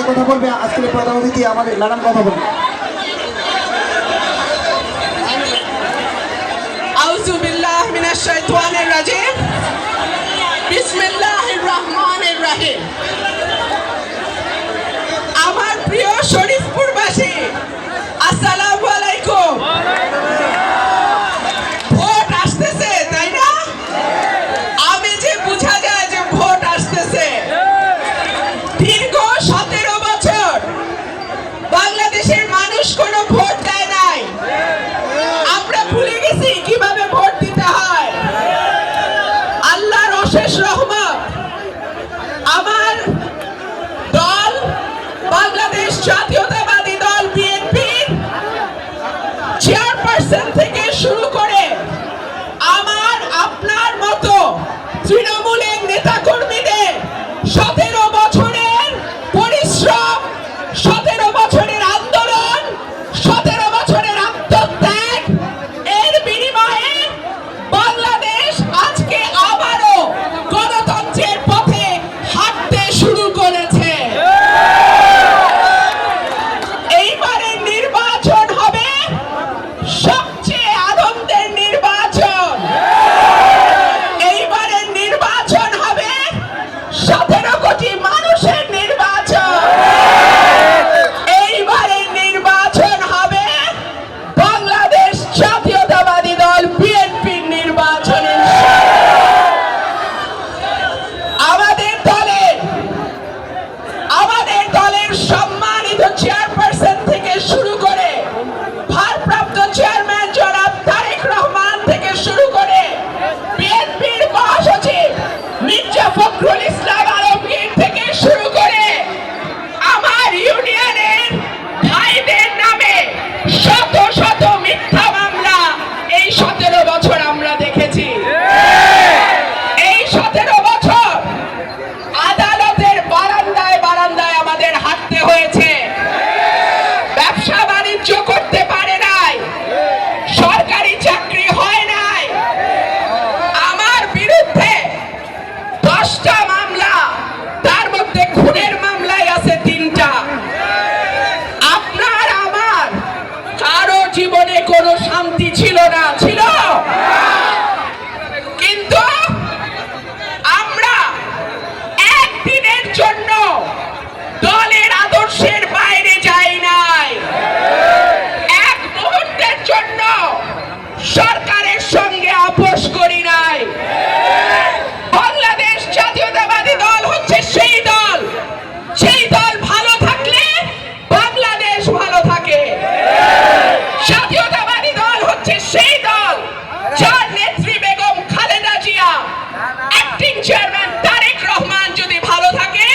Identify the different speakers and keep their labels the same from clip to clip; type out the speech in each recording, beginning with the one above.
Speaker 1: কথা বলবে? আজকের প্রধান অতিথি আমাদের ম্যাডাম কথা বলবে
Speaker 2: তেরো বছর আমরা দেখেছি যার বেগম খালেদা জিয়া। রহমান যদি ভালো থাকে,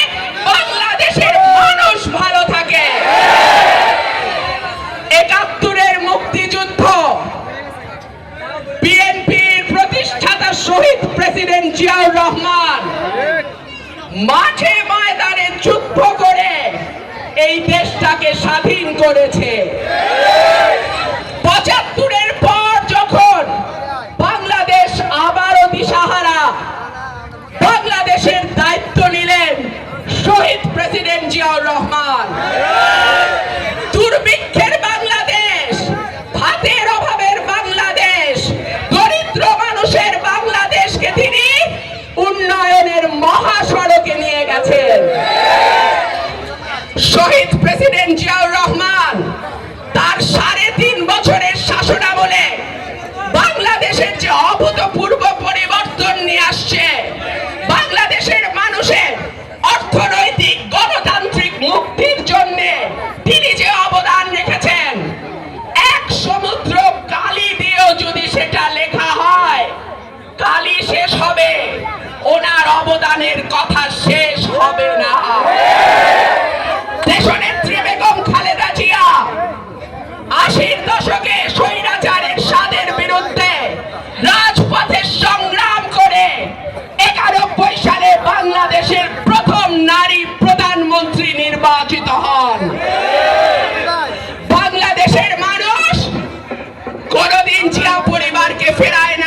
Speaker 2: বাংলাদেশের মানুষ ভালো থাকে। একাত্তরের মুক্তিযুদ্ধ, বিএনপির প্রতিষ্ঠাতা শহীদ প্রেসিডেন্ট জিয়াউর রহমান মাঠে ময়দানে যুদ্ধ করে এই দেশটাকে স্বাধীন করেছে। আছেন। শহীদ প্রেসিডেন্ট জিয়াউর রহমান তার সাড়ে তিন বছরের শাসনামলে বাংলাদেশের যে অভূতপূর্ব পরিবর্তন নিয়ে আসছে, বাংলাদেশের মানুষের অর্থনৈতিক, গণতান্ত্রিক মুক্তির জন্য তিনি যে অবদান রেখেছেন, এক সমুদ্র কালি দিয়েও যদি সেটা লেখা হয়, কালি শেষ হবে, ওনার অবদানের কথা শেষ। হবে না। দেশনেত্রী বেগম খালেদা জিয়া আশির দশকে স্বৈরাচারের স্বাদের বিরুদ্ধে রাজপথে সংগ্রাম করে একানব্বই সালে বাংলাদেশের প্রথম নারী প্রধানমন্ত্রী নির্বাচিত হন। বাংলাদেশের মানুষ কোনদিন জিয়া পরিবারকে ফেরায় না।